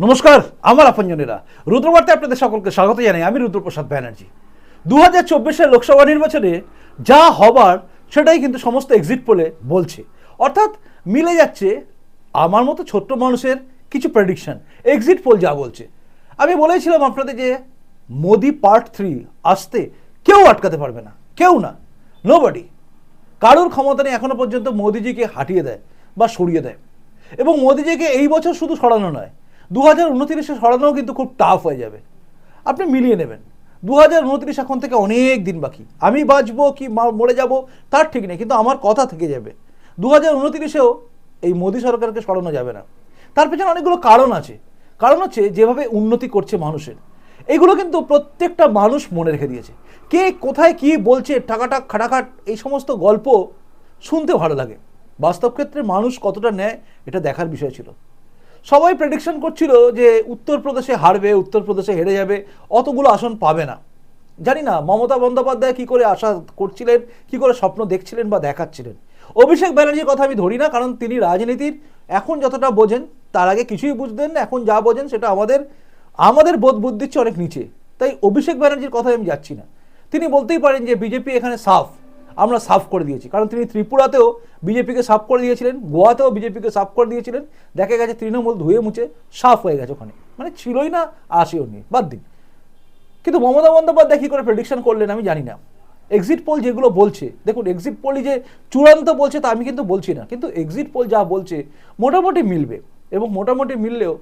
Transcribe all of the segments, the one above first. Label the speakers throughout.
Speaker 1: নমস্কার, আমার আপনজনেরা। রুদ্রবার্তায় আপনাদের সকলকে স্বাগত জানাই। আমি রুদ্রপ্রসাদ ব্যানার্জি। দু হাজার চব্বিশের লোকসভা নির্বাচনে যা হবার, সেটাই কিন্তু সমস্ত এক্সিট পোলে বলছে। অর্থাৎ মিলে যাচ্ছে আমার মতো ছোট্ট মানুষের কিছু প্রেডিকশন এক্সিট পোল যা বলছে। আমি বলেছিলাম আপনাদের যে মোদি পার্ট থ্রি আসতে কেউ আটকাতে পারবে না। কেউ না। নোবডি কারোর ক্ষমতা নেই এখনও পর্যন্ত মোদিজিকে হাঁটিয়ে দেয় বা সরিয়ে দেয়। এবং মোদিজিকে এই বছর শুধু সরানো নয় দু হাজার উনত্রিশে সরানোও কিন্তু খুব টাফ হয়ে যাবে। আপনি মিলিয়ে নেবেন। দু হাজার উনত্রিশ এখন থেকে অনেক দিন বাকি। আমি বাঁচবো কি মরে যাব, তার ঠিক নেই, কিন্তু আমার কথা থেকে যাবে। দু হাজার উনত্রিশেও এই মোদী সরকারকে সরানো যাবে না। তার পেছনে অনেকগুলো কারণ আছে। কারণ হচ্ছে যেভাবে উন্নতি করছে মানুষের। এইগুলো কিন্তু প্রত্যেকটা মানুষ মনে রেখে দিয়েছে। কে কোথায় কি বলছে টাকাটাক খাটাখাট, এই সমস্ত গল্প শুনতে ভালো লাগে। বাস্তব ক্ষেত্রে মানুষ কতটা নেয় এটা দেখার বিষয় ছিল। সবাই প্রেডিকশন করছিল যে উত্তরপ্রদেশে হারবে, উত্তরপ্রদেশে হেরে যাবে, অতগুলো আসন পাবে না। জানি না, মমতা বন্দ্যোপাধ্যায় কি করে আশা করছিলেন, কি করে স্বপ্ন দেখছিলেন বা দেখাচ্ছিলেন। অভিষেক ব্যানার্জির কথা আমি ধরি না, কারণ তিনি রাজনীতির, এখন যতটা বোঝেন, তার আগে কিছুই বুঝতেন এখন যা বোঝেন সেটা আমাদের আমাদের বোধ বুদ্ধির চেয়ে অনেক নিচে। তাই অভিষেক ব্যানার্জির কথায় আমি যাচ্ছি না। তিনি বলতেই পারেন যে, বিজেপি এখানে সাফ। আমরা সাফ করে দিয়েছি। কারণ তিনি ত্রিপুরাতেও বিজেপিকে সাফ করে দিয়েছিলেন, গোয়াতেও বিজেপিকে সাফ করে দিয়েছিলেন। দেখা গেছে তৃণমূল ধুয়ে মুছে সাফ হয়ে গেছে ওখানে। মানে ছিলই না আসেও নি বাদ দিন। কিন্তু মমতা বন্দ্যোপাধ্যায় কী করে প্রেডিকশন করলেন আমি জানি না। এক্সিট পোল যেগুলো বলছে, দেখুন এক্সিট পোলই যে চূড়ান্ত বলছে তা আমি কিন্তু বলছি না। কিন্তু এক্সিট পোল যা বলছে মোটামুটি মিলবে এবং মোটামুটি মিললেও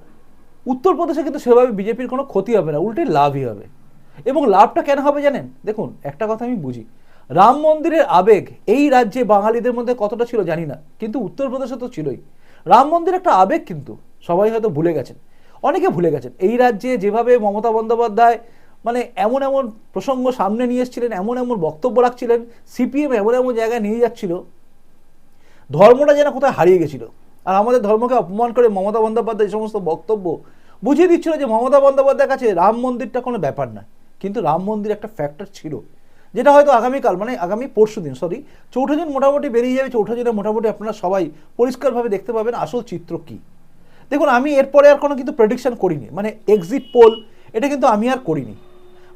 Speaker 1: উত্তরপ্রদেশে কিন্তু সেভাবে বিজেপির কোনো ক্ষতি হবে না, উল্টে লাভই হবে। এবং লাভটা কেন হবে জানেন? দেখুন, একটা কথা আমি বুঝি। রাম মন্দিরের আবেগ এই রাজ্যে বাঙালিদের মধ্যে কতটা ছিল জানি না, কিন্তু উত্তরপ্রদেশে তো ছিলই। রাম মন্দির একটা আবেগ কিন্তু, সবাই হয়তো ভুলে গেছেন। অনেকে ভুলে গেছেন, এই রাজ্যে যেভাবে মমতা বন্দ্যোপাধ্যায় মানে এমন এমন প্রসঙ্গ সামনে নিয়ে এসেছিলেন, এমন এমন বক্তব্য রাখছিলেন, সিপিএম এমন এমন জায়গায় নিয়ে যাচ্ছিল, ধর্মটা যেন কোথায় হারিয়ে গেছিল। আর আমাদের ধর্মকে অপমান করে মমতা বন্দ্যোপাধ্যায় এই সমস্ত বক্তব্য বুঝিয়ে দিচ্ছিল যে মমতা বন্দ্যোপাধ্যায়ের কাছে রাম মন্দিরটা কোনো ব্যাপার না কিন্তু রাম মন্দির একটা ফ্যাক্টর ছিল। যেটা হয়তো আগামীকাল মানে আগামী পরশু দিন সরি চৌঠা দিন মোটামুটি বেরিয়ে যাবে, চৌঠা দিনে মোটামুটি আপনারা সবাই পরিষ্কারভাবে দেখতে পাবেন আসল চিত্র কী। দেখুন, আমি এরপরে আর কোনো কিন্তু প্রেডিকশন করিনি মানে এক্সিট পোল এটা কিন্তু আমি আর করিনি।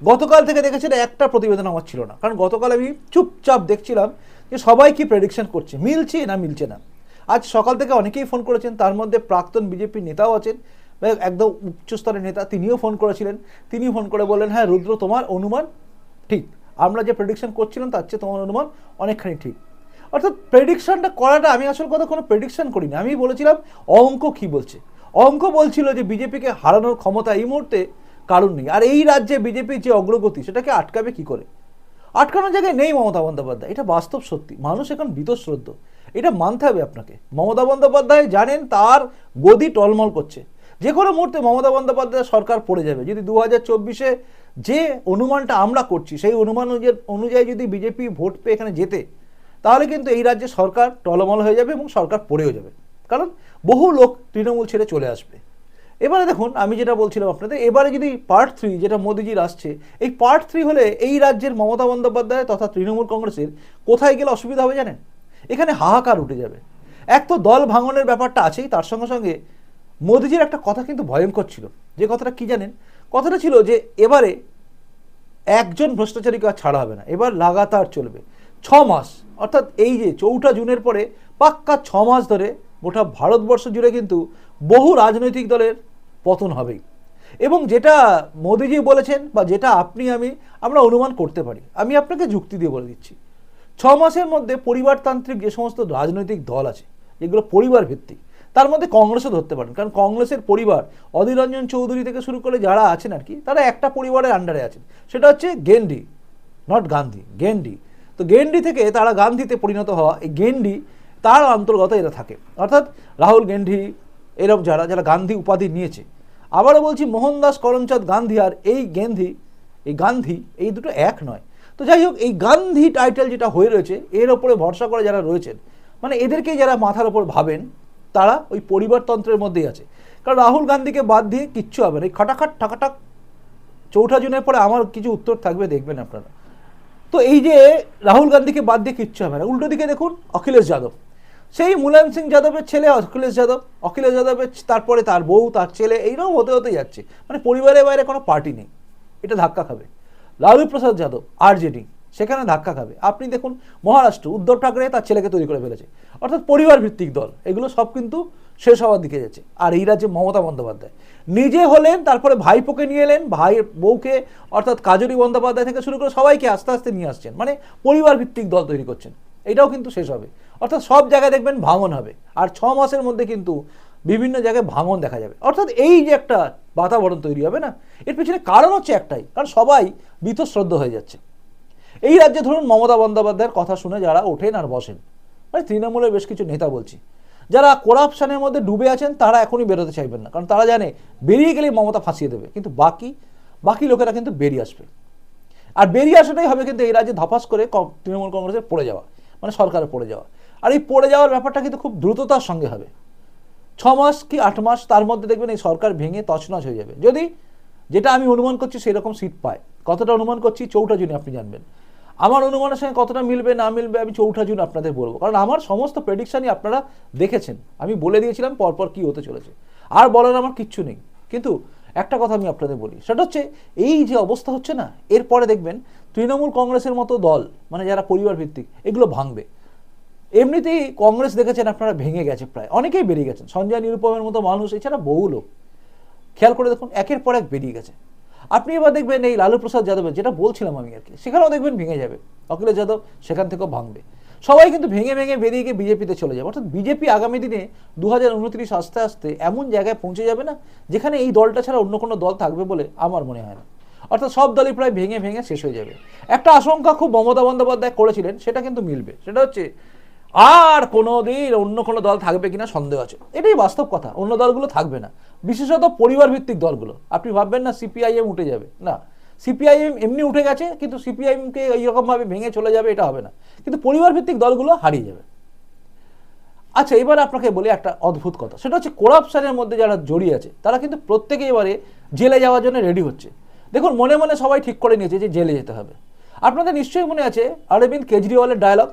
Speaker 1: গতকাল থেকে দেখেছেন একটা প্রতিবেদন আমার ছিল না, কারণ গতকাল আমি চুপচাপ দেখছিলাম যে সবাই কি প্রেডিকশন করছে, মিলছে না মিলছে না। আজ সকাল থেকে অনেকেই ফোন করেছেন, তার মধ্যে প্রাক্তন বিজেপি নেতাও আছেন একদম উচ্চস্তরের নেতা, তিনিও ফোন করেছিলেন। তিনি ফোন করে বললেন হ্যাঁ রুদ্র, তোমার অনুমান ঠিক। আমরা যে প্রেডিকশন করছিলাম তার চেয়ে তোমার অনুমান অনেকখানি ঠিক। অর্থাৎ প্রেডিকশনটা করাটা আমি আসল কথা কোনো প্রেডিকশন করিনি। আমি বলেছিলাম, অঙ্ক কি বলছে? অঙ্ক বলছিল যে বিজেপিকে হারানোর ক্ষমতা এই মুহূর্তে কারণ নেই। আর এই রাজ্যে বিজেপির যে অগ্রগতি, সেটাকে আটকাবে কি করে? আটকানোর জায়গায় নেই মমতা বন্দ্যোপাধ্যায়। এটা বাস্তব সত্যি। মানুষ এখন বীতশ্রদ্ধ। এটা মানতে হবে আপনাকে। মমতা বন্দ্যোপাধ্যায় জানেন তার গদি টলমল করছে। যে কোনো মুহূর্তে মমতা বন্দ্যোপাধ্যায় সরকার পড়ে যাবে। যদি দু হাজার চব্বিশে যে অনুমানটা আমরা করছি, সেই অনুমান অনুযায়ী- যদি বিজেপি ভোট পেয়ে এখানে যেতে, তাহলে কিন্তু এই রাজ্যে সরকার টলমল হয়ে যাবে এবং সরকার পড়েও যাবে। কারণ বহু লোক তৃণমূল ছেড়ে চলে আসবে। এবারে দেখুন, আমি যেটা বলছিলাম আপনাদের, এবারে যদি পার্ট থ্রি যেটা মোদিজির আসছে, এই পার্ট থ্রি হলে এই রাজ্যের মমতা বন্দ্যোপাধ্যায় তথা তৃণমূল কংগ্রেসের কোথায় গেলে অসুবিধা হবে জানেন? এখানে হাহাকার উঠে যাবে। এক তো দল ভাঙনের ব্যাপারটা আছেই, তার সঙ্গে সঙ্গে মোদিজির একটা কথা কিন্তু ভয়ঙ্কর ছিল। যে কথাটা কি জানেন? কথাটা ছিল যে এবারে একজন ভ্রষ্টাচারীকে আর ছাড়া হবে না। এবার লাগাতার চলবে। ছ মাস, অর্থাৎ এই যে চৌঠা জুনের পরে পাক্কা ছ মাস ধরে গোটা ভারতবর্ষ জুড়ে কিন্তু বহু রাজনৈতিক দলের পতন হবেই। এবং যেটা মোদিজি বলেছেন বা যেটা আপনি, আমি, আমরা অনুমান করতে পারি। আমি আপনাকে যুক্তি দিয়ে বলে দিচ্ছি। ছ মাসের মধ্যে পরিবারতান্ত্রিক যে সমস্ত রাজনৈতিক দল আছে, যেগুলো পরিবার ভিত্তিক তার মধ্যে কংগ্রেসও ধরতে পারেন। কারণ কংগ্রেসের পরিবার অধীর রঞ্জন চৌধুরী থেকে শুরু করে যারা আছেন আর কি, তারা একটা পরিবারের আন্ডারে আছেন। সেটা হচ্ছে গেন্ডি নট গান্ধী, গেন্ডি। তো গেন্ডি থেকে তারা গান্ধীতে পরিণত হওয়া, এই গেন্ডি তার অন্তর্গত এরা থাকে। অর্থাৎ রাহুল গেন্ডি এরকম যারা যারা গান্ধী উপাধি নিয়েছে। আবারও বলছি, মোহনদাস করমচাঁদ গান্ধী আর এই গেন্ধি এই গান্ধী, এই দুটো এক নয়। তো যাই হোক, এই গান্ধী টাইটেল যেটা হয়ে রয়েছে, এর ওপরে ভরসা করে যারা রয়েছেন মানে এদেরকেই যারা মাথার ওপর ভাবেন তারা ওই পরিবারতন্ত্রের মধ্যেই আছে। কারণ রাহুল গান্ধীকে বাদ দিয়ে কিচ্ছু হবে না। এই খাটাখাট ঠাকাটাক চৌঠা জুনের পরে আমার কিছু উত্তর থাকবে, দেখবেন আপনারা। তো এই যে রাহুল গান্ধীকে বাদ দিয়ে কিচ্ছু হবে না। উল্টো দিকে দেখুন, অখিলেশ যাদব। সেই মুলায়ম সিং যাদবের ছেলে অখিলেশ যাদব, অখিলেশ যাদবের তারপরে তার বউ, তার ছেলে, এইরকম হতে হতে যাচ্ছে। মানে পরিবারের বাইরে কোনো পার্টি নেই। এটা ধাক্কা খাবে। লালু প্রসাদ যাদব আরজেডি সেখানে ধাক্কা খাবে। আপনি দেখুন, মহারাষ্ট্র, উদ্ধব ঠাকরে তার ছেলেকে তৈরি করে ফেলেছে। অর্থাৎ পরিবার ভিত্তিক দল, এগুলো সব কিন্তু শেষ হওয়ার দিকে যাচ্ছে। আর এই রাজ্যে মমতা বন্দ্যোপাধ্যায়। নিজে হলেন, তারপরে ভাইপোকে নিয়ে এলেন ভাইয়ের বউকে, অর্থাৎ কাজরি বন্দ্যোপাধ্যায় থেকে শুরু করে সবাইকে আস্তে আস্তে নিয়ে আসছেন। মানে পরিবার ভিত্তিক দল তৈরি করছেন। এটাও কিন্তু শেষ হবে। অর্থাৎ সব জায়গায় দেখবেন ভাঙন হবে। আর ছ মাসের মধ্যে কিন্তু বিভিন্ন জায়গায় ভাঙন দেখা যাবে। অর্থাৎ এই যে একটা বাতাবরণ তৈরি হবে না, এর পিছনে কারণ হচ্ছে একটাই। কারণ সবাই বীতশ্রদ্ধ হয়ে যাচ্ছে। এই রাজ্যে ধরুন মমতা বন্দ্যোপাধ্যায়ের কথা শুনে যারা ওঠেন আর বসেন মানে তৃণমূলের বেশ কিছু নেতা বলছি, যারা করাপশনের মধ্যে ডুবে আছেন তারা এখনই বেরোতে চাইবেন না, কারণ তারা জানে বেরিয়ে গেলেই মমতা ফাঁসিয়ে দেবে, কিন্তু বাকি বাকি লোকেরা কিন্তু বেরিয়ে আসবে। আর বেরিয়ে আসাটাই হবে কিন্তু এই রাজ্যে ধপাস করে তৃণমূল কংগ্রেসের পড়ে যাওয়া মানে সরকারে পড়ে যাওয়া। আর এই পড়ে যাওয়ার ব্যাপারটা কিন্তু খুব দ্রুততার সঙ্গে হবে। ছ মাস কি আট মাস তার মধ্যে দেখবেন এই সরকার ভেঙে তছনছ হয়ে যাবে। যদি যেটা আমি অনুমান করছি সেরকম সিট পায়। কতটা অনুমান করছি? চৌটা জুনে আপনি জানবেন। আমার অনুমানের সঙ্গে কতটা মিলবে, না মিলবে, আমি চৌঠা জুন আপনাদের বলব। কারণ আমার সমস্ত প্রেডিকশানই আপনারা দেখেছেন। আমি বলে দিয়েছিলাম, পরপর কি হতে চলেছে। আর বলার আমার কিচ্ছু নেই। কিন্তু একটা কথা আমি আপনাদের বলি, সেটা হচ্ছে এই যে অবস্থা হচ্ছে না, এরপরে দেখবেন তৃণমূল কংগ্রেসের মতো দল মানে যারা পরিবার ভিত্তিক এগুলো ভাঙবে। এমনিতেই কংগ্রেস দেখেছেন আপনারা ভেঙে গেছে প্রায়। অনেকেই বেরিয়ে গেছেন। সঞ্জয় নিরুপমের মতো মানুষ, এছাড়া বহু লোক। খেয়াল করে দেখুন, একের পর এক বেরিয়ে গেছে। আপনি এবার দেখবেন এই লালু প্রসাদ যাদবের, যেটা বলছিলাম আমি আর কি, সেখানেও দেখবেন ভেঙে যাবে। অখিলেশ যাদব সেখান থেকেও ভাঙবে। সবাই কিন্তু ভেঙে ভেঙে বেরিয়ে গিয়ে বিজেপিতে চলে যাবে। অর্থাৎ বিজেপি আগামী দিনে দু হাজার উনত্রিশ আস্তে আস্তে এমন জায়গায় পৌঁছে যাবে না, যেখানে এই দলটা ছাড়া অন্য কোনো দল থাকবে বলে আমার মনে হয় না। অর্থাৎ সব দলই প্রায় ভেঙে ভেঙে শেষ হয়ে যাবে। একটা আশঙ্কা খুব মমতা বন্দ্যোপাধ্যায় করেছিলেন, সেটা কিন্তু মিলবে। সেটা হচ্ছে আর কোনো দিন অন্য কোনো দল থাকবে কিনা সন্দেহ আছে। এটাই বাস্তব কথা, অন্য দলগুলো থাকবে না। বিশেষত পরিবার ভিত্তিক দলগুলো। আপনি ভাববেন না সিপিআইএম উঠে যাবে। না, সিপিআইএম এমনি উঠে গেছে, কিন্তু সিপিআইএমকে এইরকমভাবে ভেঙে চলে যাবে, এটা হবে না। কিন্তু পরিবার ভিত্তিক দলগুলো হারিয়ে যাবে। আচ্ছা এবার আপনাকে বলি একটা অদ্ভুত কথা। সেটা হচ্ছে করাপশনের মধ্যে যারা জড়িয়ে আছে, তারা কিন্তু প্রত্যেকে এবারে জেলে যাওয়ার জন্য রেডি হচ্ছে। দেখুন, মনে মনে সবাই ঠিক করে নিয়েছে যে জেলে যেতে হবে। আপনাদের নিশ্চয়ই মনে আছে অরবিন্দ কেজরিওয়ালের ডায়লগ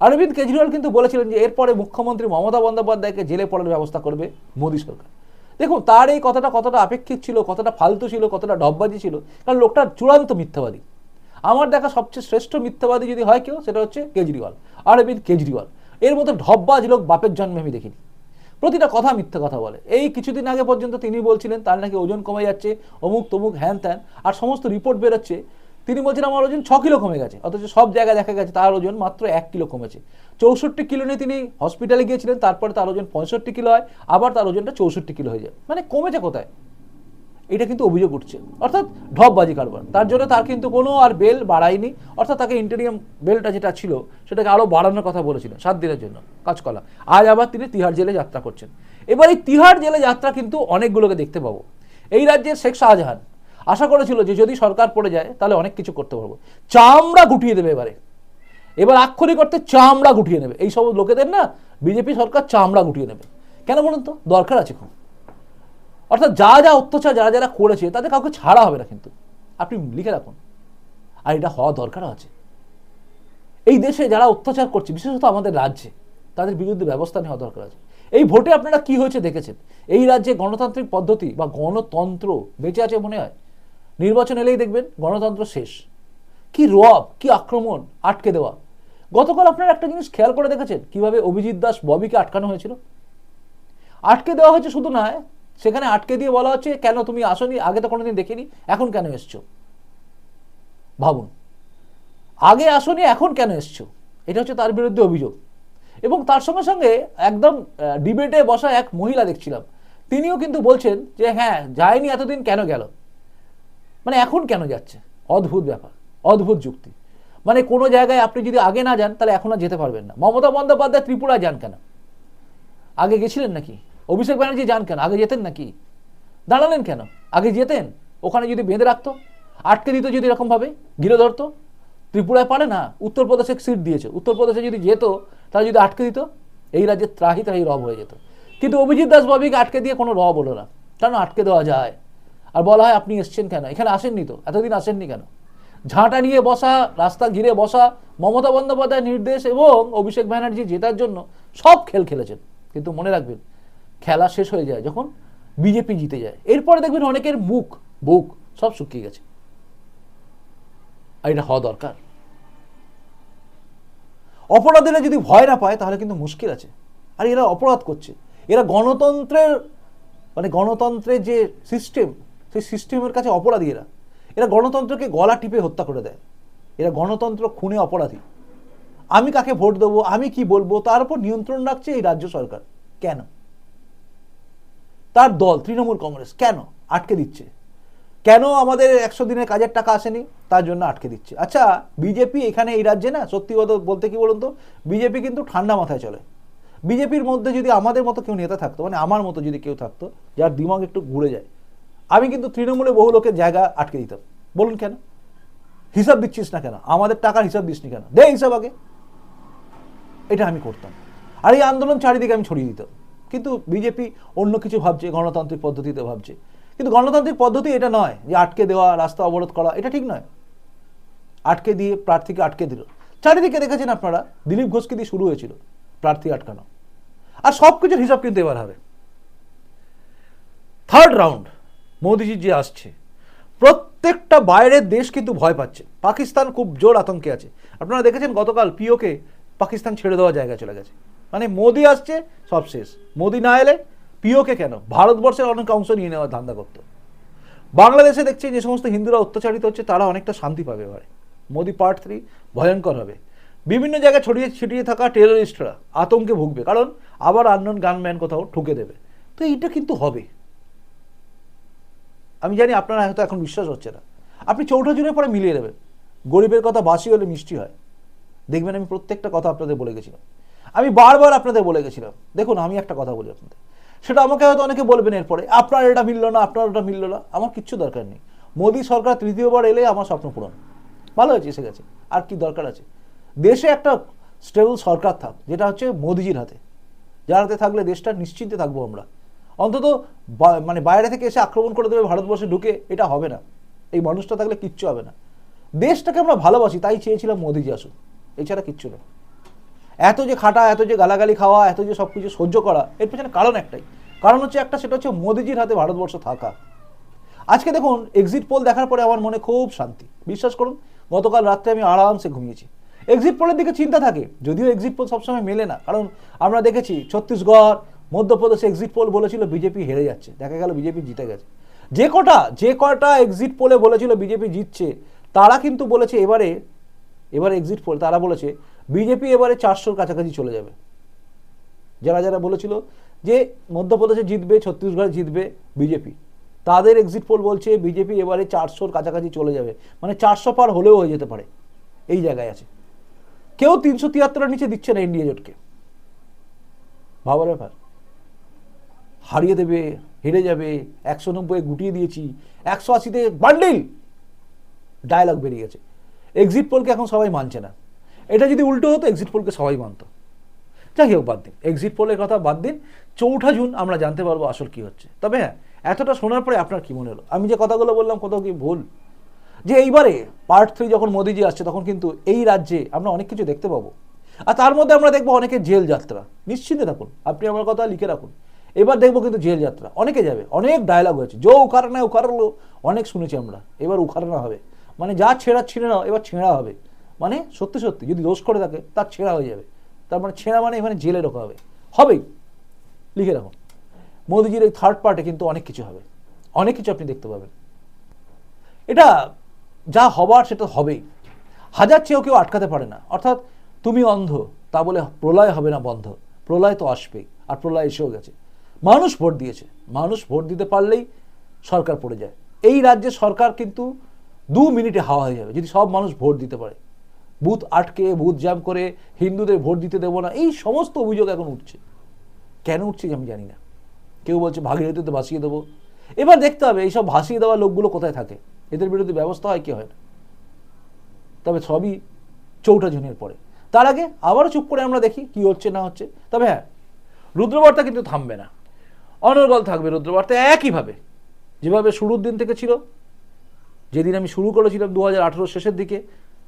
Speaker 1: অরবিন্দ কেজরিওয়াল কিন্তু বলেছিলেন যে এরপরে মুখ্যমন্ত্রী মমতা বন্দ্যোপাধ্যায়কে জেলে পড়ার ব্যবস্থা করবে মোদী সরকার। দেখুন, তার এই কথাটা কতটা আপেক্ষিক ছিল, কতটা ফালতু ছিল, কতটা ডববাজি ছিল, কারণ লোকটা চূড়ান্ত মিথ্যাবাদী। আমার দেখা সবচেয়ে শ্রেষ্ঠ মিথ্যাবাদী যদি হয় কেউ, সেটা হচ্ছে কেজরিওয়াল, অরবিন্দ কেজরিওয়াল। এর মতো ঢব্বাজ লোক বাপের জন্মে আমি দেখিনি। প্রতিটা কথা মিথ্যে কথা বলে। এই কিছুদিন আগে পর্যন্ত তিনি বলছিলেন, তার নাকি ওজন কমে যাচ্ছে অমুক তমুক হ্যান ত্যান আর সমস্ত রিপোর্ট বেরোচ্ছে তিনি বলছেন আমার ওজন ছ কিলো কমে গেছে, অথচ সব জায়গায় দেখা গেছে তার ওজন মাত্র এক কিলো কমেছে। চৌষট্টি কিলো নিয়ে তিনি হসপিটালে গিয়েছিলেন, তারপরে তার ওজন পঁয়ষট্টি কিলো হয়, আবার তার ওজনটা চৌষট্টি কিলো হয়ে যায়। মানে কমেছে কোথায়? এটা কিন্তু অভিযোগ উঠছে। অর্থাৎ ঢপবাজি কারবার। তার জন্য তার কিন্তু কোনো আর বেল বাড়ায়নি। অর্থাৎ তাকে ইন্টেরিয়াম বেলটা যেটা ছিল, সেটাকে আরও বাড়ানোর কথা বলেছিলেন সাত দিনের জন্য কাজকলা আজ আবার তিনি তিহার জেলে যাত্রা করছেন। এবার এই তিহার জেলে যাত্রা কিন্তু অনেকগুলোকে দেখতে পাবো। এই রাজ্যের শেখ শাহজাহান আশা করেছিল যে যদি সরকার পড়ে যায়, তাহলে অনেক কিছু করতে পারব। চামড়া গুটিয়ে দেবে এবারে। এবার আক্ষরিক করতে চামড়া গুটিয়ে নেবে। এই সব লোকেদের না, বিজেপি সরকার চামড়া গুটিয়ে নেবে। কেন বলুন তো? দরকার আছে খুব। অর্থাৎ যা যা অত্যাচার যারা যারা করেছে, তাদের কাউকে ছাড়া হবে না কিন্তু। আপনি লিখে রাখুন। আর এটা হওয়া দরকার আছে। এই দেশে যারা অত্যাচার করছে, বিশেষত আমাদের রাজ্যে, তাদের বিরুদ্ধে ব্যবস্থা নেওয়া দরকার আছে। এই ভোটে আপনারা কি হয়েছে দেখেছেন? এই রাজ্যে গণতান্ত্রিক পদ্ধতি বা গণতন্ত্র বেঁচে আছে মনে হয়? নির্বাচন এলেই দেখবেন গণতন্ত্র শেষ। কি রব, কি আক্রমণ, আটকে দেওয়া। গতকাল আপনারা একটা জিনিস খেয়াল করে দেখেছেন? কীভাবে অভিজিৎ দাস ববিকে আটকানো হয়েছিল? আটকে দেওয়া হয়েছে শুধু নয়, সেখানে আটকে দিয়ে বলা হচ্ছে, কেন তুমি আসনি? আগে তো কোনোদিন দেখিনি। এখন কেন এসছো? ভাবুন। আগে আসনি, এখন কেন এসছো? এটা হচ্ছে তার বিরুদ্ধে অভিযোগ। এবং তার সঙ্গে সঙ্গে একদম ডিবেটে বসা এক মহিলা দেখছিলাম। তিনিও কিন্তু বলছেন যে হ্যাঁ যায়নি এতদিন, কেন গেল? মানে এখন কেন যাচ্ছে? অদ্ভুত ব্যাপার, অদ্ভুত যুক্তি। মানে কোনো জায়গায় আপনি যদি আগে না যান, তাহলে এখন আর যেতে পারবেন না। মমতা বন্দ্যোপাধ্যায় ত্রিপুরা যান কেন? আগে গেছিলেন নাকি? অভিষেক ব্যানার্জি যান কেন? আগে যেতেন নাকি? দাঁড়ালেন কেন? আগে যেতেন? ওখানে যদি বেঁধে রাখতো? আটকে দিত যদি এরকমভাবে? ঘিরে ধরতো? ত্রিপুরায় পারে না? উত্তরপ্রদেশে সিট দিয়েছে। উত্তরপ্রদেশে যদি যেত, তাহলে যদি আটকে দিত? এই রাজ্যে ত্রাহি ত্রাহি রব হয়ে যেত। কিন্তু অভিজিৎ দাস বাবিকে আটকে দিয়ে কোনো রব হলো না। কেন আটকে দেওয়া যায়? আর বলা হয়, আপনি এসছেন কেন? এখানে আসেননি তো। এতদিন আসেননি কেন? ঝাঁটা নিয়ে বসা, রাস্তা ঘিরে বসা, মমতা বন্দ্যোপাধ্যায়ের নির্দেশ এবং অভিষেক ব্যানার্জি জেতার জন্য সব খেল খেলেছেন। কিন্তু মনে রাখবেন, খেলা শেষ হয়ে যায় যখন বিজেপি জিতে যায়। এরপরে দেখবেন অনেকের মুখ, বুক সব শুকিয়ে গেছে। আর এটা হওয়া দরকার। অপরাধীরা যদি ভয় না পায়, তাহলে কিন্তু মুশকিল আছে। আর এরা অপরাধ করছে। এরা গণতন্ত্রের মানে গণতন্ত্রের যে সিস্টেম সেই সিস্টেমের কাছে অপরাধী এরা। এরা গণতন্ত্রকে গলা টিপে হত্যা করে দেয়। এরা গণতন্ত্র খুনে অপরাধী। আমি কাকে ভোট দেবো, আমি কি বলব, তার উপর নিয়ন্ত্রণ রাখছে এই রাজ্য সরকার। কেন? তার দল, তৃণমূল কংগ্রেস, কেন আটকে দিচ্ছে? কেন আমাদের একশো দিনের কাজের টাকা আসেনি? তার জন্য আটকে দিচ্ছে। আচ্ছা বিজেপি এখানে এই রাজ্যে না, সত্যি কথা বলতে কি বলুন তো? বিজেপি কিন্তু ঠান্ডা মাথায় চলে। বিজেপির মধ্যে যদি আমাদের মতো কেউ নেতা থাকতো মানে আমার মতো যদি কেউ থাকতো, যার দিমাগ একটু ঘুরে যায় আমি কিন্তু তৃণমূলে বহু লোকের জায়গা আটকে দিতাম। বলুন কেন? হিসাব দিচ্ছিস না কেন? আমাদের টাকার হিসাব দিসনি কেন? দে হিসাব আগে। এটা আমি করতাম। আর এই আন্দোলন চারিদিকে আমি ছড়িয়ে দিতাম। কিন্তু বিজেপি অন্য কিছু ভাবছে, গণতান্ত্রিক পদ্ধতিতে ভাবছে। কিন্তু গণতান্ত্রিক পদ্ধতি এটা নয় যে আটকে দেওয়া, রাস্তা অবরোধ করা, এটা ঠিক নয়। আটকে দিয়ে প্রার্থীকে আটকে দিল। চারিদিকে দেখেছেন আপনারা, দিলীপ ঘোষকে দিয়ে শুরু হয়েছিল প্রার্থী আটকানো। আর সব কিছুর হিসাব কিন্তু এবার হবে। থার্ড রাউন্ড মোদিজি যে আসছে। প্রত্যেকটা বাইরের দেশ কিন্তু ভয় পাচ্ছে। পাকিস্তান খুব জোর আতঙ্কে আছে। আপনারা দেখেছেন গতকাল পিওকে পাকিস্তান ছেড়ে দেওয়া জায়গায় চলে গেছে। মানে মোদি আসছে, সব শেষ। মোদি না এলে পিওকে কেন? ভারতবর্ষের অনেক অংশ নিয়ে নেওয়ার ধান্দা করতো। বাংলাদেশে দেখছি যে সমস্ত হিন্দুরা অত্যাচারিত হচ্ছে, তারা অনেকটা শান্তি পাবে এবারে। মোদি পার্ট থ্রি ভয়ঙ্কর হবে। বিভিন্ন জায়গায় ছড়িয়ে ছিটিয়ে থাকা টেররিস্টরা আতঙ্কে ভুগবে। কারণ আবার আননোন গানম্যান কোথাও ঠুকে দেবে। তো এইটা কিন্তু হবে। আমি জানি আপনারা হয়তো এখন বিশ্বাস হচ্ছে না। আপনি চৌঠা জুনের পরে মিলিয়ে দেবেন গরিবের কথা বাসি হলে মিষ্টি হয়। দেখবেন আমি প্রত্যেকটা কথা আপনাদের বলে গেছিলাম। আমি বারবার আপনাদের বলে গেছিলাম। দেখুন, আমি একটা কথা বলি আপনাদের। সেটা আমাকে হয়তো অনেকে বলবেন এরপরে, আপনার এটা মিললো না, আপনার ওটা মিললো না। আমার কিচ্ছু দরকার নেই। মোদী সরকার তৃতীয়বার এলে আমার স্বপ্ন পূরণ। ভালো হয়েছে, এসে গেছে। আর কি দরকার আছে? দেশে একটা স্টেবল সরকার থাক, যেটা হচ্ছে মোদিজির হাতে। যার হাতে থাকলে দেশটা নিশ্চিন্তে থাকব আমরা। অন্তত মানে বাইরে থেকে এসে আক্রমণ করে দেবে ভারতবর্ষে ঢুকে, এটা হবে না। এই মানুষটা থাকলে কিচ্ছু হবে না। দেশটাকে আমরা ভালোবাসি, তাই চেয়েছিলাম মোদিজি আসুন। এছাড়া কিচ্ছু না। এত যে খাটা, এত যে গালাগালি খাওয়া, এত যে সব কিছু সহ্য করা, এর পেছনে কারণ একটাই। কারণ হচ্ছে একটা, সেটা হচ্ছে মোদিজির হাতে ভারতবর্ষ থাকা। আজকে দেখুন এক্সিট পোল দেখার পরে আমার মনে খুব শান্তি। বিশ্বাস করুন, গতকাল রাত্রে আমি আরামসে ঘুমিয়েছি। এক্সিট পোলের দিকে চিন্তা থাকে, যদিও এক্সিট পোল সবসময় মেলে না। কারণ আমরা দেখেছি, ছত্তিশগড় মধ্যপ্রদেশে এক্সিট পোল বলেছিল বিজেপি হেরে যাচ্ছে, দেখা গেল বিজেপি জিতে গেছে। যে কটা যে কটা এক্সিট পোলে বলেছিল বিজেপি জিতছে, তারা কিন্তু বলেছে এবারে এবারে এক্সিট পোল তারা বলেছে বিজেপি এবারে চারশোর কাছাকাছি চলে যাবে। যারা যারা বলেছিল যে মধ্যপ্রদেশে জিতবে, ছত্তিশগড়ে জিতবে বিজেপি, তাদের এক্সিট পোল বলছে বিজেপি এবারে চারশোর কাছাকাছি চলে যাবে। মানে চারশো পার হলেও হয়ে যেতে পারে, এই জায়গায় আছে। কেউ তিনশো তিয়াত্তরের নিচে দিচ্ছে না ইন্ডিয়া জোটকে। ভাবার ব্যাপার। হারিয়ে দেবে, হেরে যাবে, একশো নব্বই গুটিয়ে দিয়েছি, একশো আশিতে বান্ডিল! ডায়লগ বেরিয়ে গেছে। এক্সিট পোলকে এখন সবাই মানছে না। এটা যদি উল্টো হতো এক্সিট পোলকে সবাই মানত। যাই হোক বাদ দিন। এক্সিট পোলের কথা বাদ দিন। চৌঠা জুন আমরা জানতে পারব আসল কি হচ্ছে। তবে হ্যাঁ এতটা শোনার পরে আপনার কি মনে হলো? আমি যে কথাগুলো বললাম, কোথাও কি ভুল? যে এইবারে পার্ট থ্রি যখন মোদিজি আসছে, তখন কিন্তু এই রাজ্যে আমরা অনেক কিছু দেখতে পাবো। আর তার মধ্যে আমরা দেখব অনেকের জেল যাত্রা। নিশ্চিন্তে থাকুন। আপনি আমার কথা লিখে রাখুন। এবার দেখব কিন্তু জেল যাত্রা। অনেকে যাবে, অনেক ডায়লগ হয়েছে। জো উখার না উখারলো অনেক শুনেছি আমরা, এবার উখারনা হবে। মানে যা ছেঁড়া ছিঁড়ে নাও, এবার ছেঁড়া হবে। মানে সত্যি সত্যি, যদি দোষ করে থাকে, তার ছেঁড়া হয়ে যাবে। তার মানে ছেঁড়া মানে এখানে জেলে ঢোকা হবে। হবেই। লিখে রাখুন মোদিজির এই থার্ড পার্টে কিন্তু অনেক কিছু হবে। অনেক কিছু আপনি দেখতে পাবেন। এটা যা হবার সেটা হবেই। হাজার চেয়েও কেউ আটকাতে পারে না। অর্থাৎ তুমি অন্ধ, তা বলে প্রলয় হবে না বন্ধ। প্রলয় তো আসবেই, আর প্রলয় এসেও গেছে। মানুষ ভোট দিয়েছে। মানুষ ভোট দিতে পারলেই সরকার পড়ে যায়। এই রাজ্যে সরকার কিন্তু দু মিনিটে হাওয়া হয়ে যাবে। যদি সব মানুষ ভোট দিতে পারে, বুথ আটকে, বুথ জ্যাম করে হিন্দুদের ভোট দিতে দেবো না, এই সমস্ত অভিযোগ এখন উঠছে। কেন উঠছে আমি জানি না। কেউ বলছে, ভাগীরথীতে ভাসিয়ে দেবো। এবার দেখতে হবে, এইসব ভাসিয়ে দেওয়া লোকগুলো কোথায় থাকে? এদের বিরুদ্ধে ব্যবস্থা হয় কি হয় না? তবে সবই চৌঠা জুনের পরে। তার আগে আবারও চুপ করে আমরা দেখি কি হচ্ছে না হচ্ছে। তবে হ্যাঁ রুদ্রবার্তা কিন্তু থামবে না। অনর্গল থাকবে রুদ্রবার্তা একইভাবে। যেভাবে শুরুর দিন থেকে ছিল, যেদিন আমি শুরু করেছিলাম দু হাজার আঠেরো শেষের দিকে,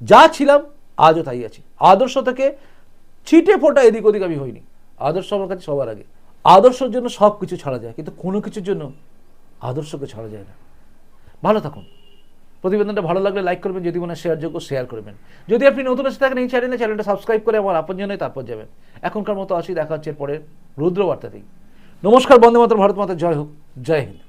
Speaker 1: যা ছিলাম, আজও তাই আছি। আদর্শ থেকে ছিটে ফোটা এদিক ওদিক আমি হইনি। আদর্শ আমার কাছে সবার আগে। আদর্শের জন্য সব কিছু ছাড়া যায়, কিন্তু কোনো কিছুর জন্য আদর্শকে ছাড়া যায় না। ভালো থাকুন। প্রতিবেদনটা ভালো লাগলে লাইক করবেন, যদি মনে হয় শেয়ারযোগ্য শেয়ার করবেন। যদি আপনি নতুন এসে থাকেন এই চ্যানেলে চ্যানেলটা সাবস্ক্রাইব করে আমার আপন জন্য তারপর যাবেন। এখনকার মতো আসি, দেখা হচ্ছে পরে রুদ্র বার্তাতেই নমস্কার বন্দে মাতর ভারত মাতা জয় হোক জয় হিন্দ।